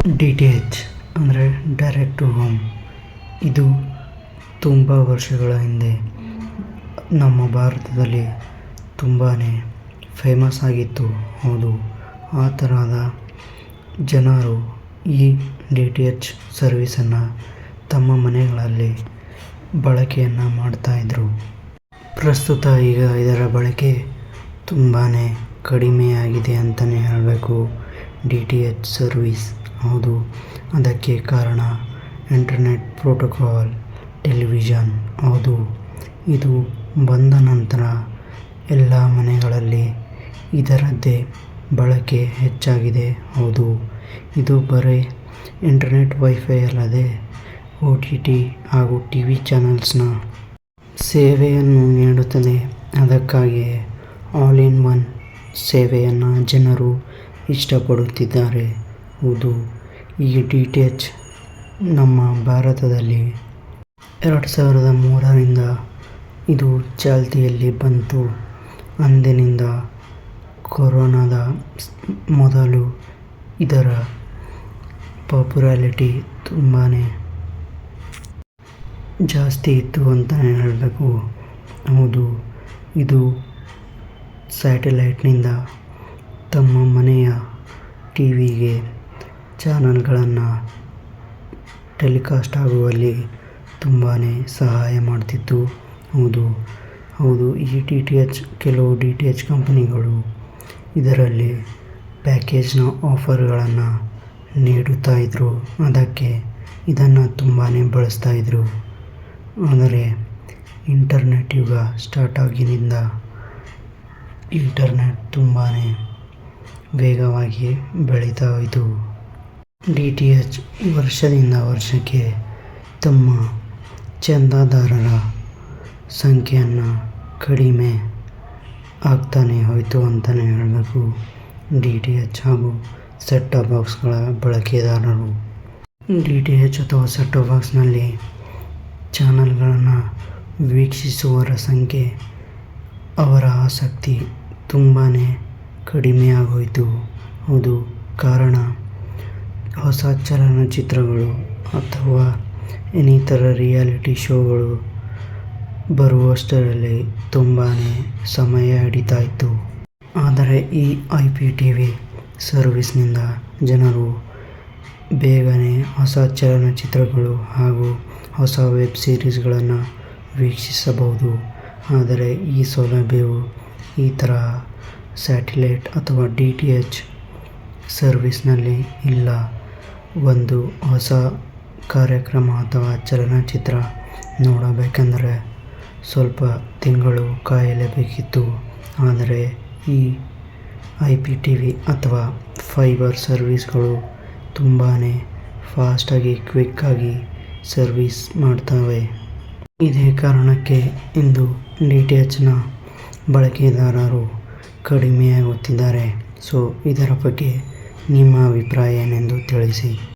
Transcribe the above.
D T H ಅಂದರೆ direct to home. ಇದು ತುಂಬ ವರ್ಷಗಳ ಹಿಂದೆ ನಮ್ಮ ಭಾರತದಲ್ಲಿ ತುಂಬಾ ಫೇಮಸ್ ಆಗಿತ್ತು. ಹೌದು, ಆ ಥರದ ಜನರು ಈ ಡಿ ಟಿ ಎಚ್ ಸರ್ವಿಸನ್ನು ತಮ್ಮ ಮನೆಗಳಲ್ಲಿ ಬಳಕೆಯನ್ನು ಮಾಡ್ತಾಯಿದ್ರು ಪ್ರಸ್ತುತ ಈಗ ಇದರ ಬಳಕೆ ತುಂಬಾ ಕಡಿಮೆಯಾಗಿದೆ ಅಂತಲೇ ಹೇಳಬೇಕು. ಡಿ ಟಿ ಎಚ್ ಸರ್ವೀಸ್ ಹೌದು. ಅದಕ್ಕೆ ಕಾರಣ ಇಂಟರ್ನೆಟ್ ಪ್ರೋಟೋಕಾಲ್, ಟೆಲಿವಿಷನ್. ಹೌದು. ಇದು ಬಂದ ನಂತರ ಎಲ್ಲ ಮನೆಗಳಲ್ಲಿ ಇದರದ್ದೇ ಬಳಕೆ ಹೆಚ್ಚಾಗಿದೆ. ಹೌದು. ಇದು ಬರೀ ಇಂಟರ್ನೆಟ್ ವೈಫೈ ಅಲ್ಲದೆ ಒ ಟಿ ಟಿ ಹಾಗೂ ಟಿ ವಿ ಚಾನಲ್ಸ್ನ ಸೇವೆಯನ್ನು ನೀಡುತ್ತದೆ. ಅದಕ್ಕಾಗಿಯೇ ಆಲ್ ಇನ್ ಒನ್ ಸೇವೆಯನ್ನು ಜನರು ಇಷ್ಟಪಡುತ್ತಿದ್ದಾರೆ. ಹೌದು. ಈ ಡಿ ಟಿ ಎಚ್ ನಮ್ಮ ಭಾರತದಲ್ಲಿ ಎರಡು ಸಾವಿರದ ಮೂರರಿಂದ ಇದು ಚಾಲ್ತಿಯಲ್ಲಿ ಬಂತು. ಅಂದಿನಿಂದ ಕೊರೋನಾದ ಮೊದಲು ಇದರ ಪಾಪ್ಯುಲಾರಿಟಿ ತುಂಬಾ ಜಾಸ್ತಿ ಇತ್ತು ಅಂತಲೇ ಹೇಳಬೇಕು. ಹೌದು, ಇದು ಸ್ಯಾಟಲೈಟ್ನಿಂದ ತಮ್ಮ ಮನೆಯ ಟಿ ವಿಗೆ ಚಾನಲ್ಗಳನ್ನು ಟೆಲಿಕಾಸ್ಟ್ ಆಗುವಲ್ಲಿ ತುಂಬಾ ಸಹಾಯ ಮಾಡ್ತಿತ್ತು. ಹೌದು ಹೌದು. ಈ ಡಿ ಟಿ ಎಚ್ ಕೆಲವು ಡಿ ಟಿ ಎಚ್ ಕಂಪನಿಗಳು ಇದರಲ್ಲಿ ಪ್ಯಾಕೇಜ್ನ ಆಫರ್ಗಳನ್ನು ನೀಡುತ್ತಾ ಇದ್ದರು ಅದಕ್ಕೆ ಇದನ್ನು ತುಂಬಾ ಬಳಸ್ತಾ ಇದ್ದರು ಆದರೆ ಇಂಟರ್ನೆಟ್ ಯುಗ ಸ್ಟಾರ್ಟ್ ಆಗಿನಿಂದ ಇಂಟರ್ನೆಟ್ ತುಂಬಾ ವೇಗವಾಗಿ ಬೆಳೀತಾ ಹೋಯಿತು. ಡಿ ಟಿ ಎಚ್ ವರ್ಷದಿಂದ ವರ್ಷಕ್ಕೆ ತಮ್ಮ ಚಂದಾದಾರರ ಸಂಖ್ಯೆಯನ್ನು ಕಡಿಮೆ ಆಗ್ತಾನೆ ಹೋಯಿತು ಅಂತಲೇ ಹೇಳಬೇಕು ಡಿ ಟಿ ಎಚ್ ಹಾಗೂ ಸೆಟ್ ಟಾಪ್ ಬಾಕ್ಸ್ಗಳ ಬಳಕೆದಾರರು. ಡಿ ಟಿ ಎಚ್ ಅಥವಾ ಸೆಟ್ ಟಾಪ್ ಬಾಕ್ಸ್ನಲ್ಲಿ ಚಾನಲ್ಗಳನ್ನು ವೀಕ್ಷಿಸುವವರ ಸಂಖ್ಯೆ, ಅವರ ಆಸಕ್ತಿ ತುಂಬಾ ಕಡಿಮೆಯಾಗೋಯಿತು ಹೌದು ಕಾರಣ. ಹೊಸ ಚಲನಚಿತ್ರಗಳು ಅಥವಾ ಇನ್ನಿತರ ರಿಯಾಲಿಟಿ ಶೋಗಳು ಬರುವಷ್ಟರಲ್ಲಿ ತುಂಬಾ ಸಮಯ ಹಿಡಿತಾಯಿತ್ತು ಆದರೆ ಈ ಐ ಪಿ ಟಿ ವಿ ಸರ್ವಿಸ್ನಿಂದ ಜನರು ಬೇಗನೆ ಹೊಸ ಚಲನಚಿತ್ರಗಳು ಹಾಗೂ ಹೊಸ ವೆಬ್ ಸೀರೀಸ್ಗಳನ್ನು ವೀಕ್ಷಿಸಬಹುದು. ಆದರೆ ಈ ಸೌಲಭ್ಯವು ಈ ಥರ ಸ್ಯಾಟಿಲೈಟ್ ಅಥವಾ ಡಿ ಟಿ ಎಚ್ ಸರ್ವಿಸ್ನಲ್ಲಿ ಇಲ್ಲ. ಒಂದು ಹೊಸ ಕಾರ್ಯಕ್ರಮ ಅಥವಾ ಚಲನಚಿತ್ರ ನೋಡಬೇಕೆಂದರೆ ಸ್ವಲ್ಪ ತಿಂಗಳು ಕಾಯಲೇಬೇಕಿತ್ತು. ಆದರೆ ಈ ಐ ಪಿ ಟಿ ವಿ ಅಥವಾ ಫೈಬರ್ ಸರ್ವೀಸ್ಗಳು ತುಂಬಾ ಫಾಸ್ಟಾಗಿ, ಕ್ವಿಕ್ಕಾಗಿ ಸರ್ವೀಸ್ ಮಾಡ್ತವೆ. ಇದೇ ಕಾರಣಕ್ಕೆ ಇಂದು ಡಿ ಟಿ ಎಚ್ನ ಬಳಕೆದಾರರು ಕಡಿಮೆಯಾಗುತ್ತಿದ್ದಾರೆ. ಸೊ, ಇದರ ಬಗ್ಗೆ ನಿಮ್ಮ ಅಭಿಪ್ರಾಯ ಏನೆಂದು ತಿಳಿಸಿ.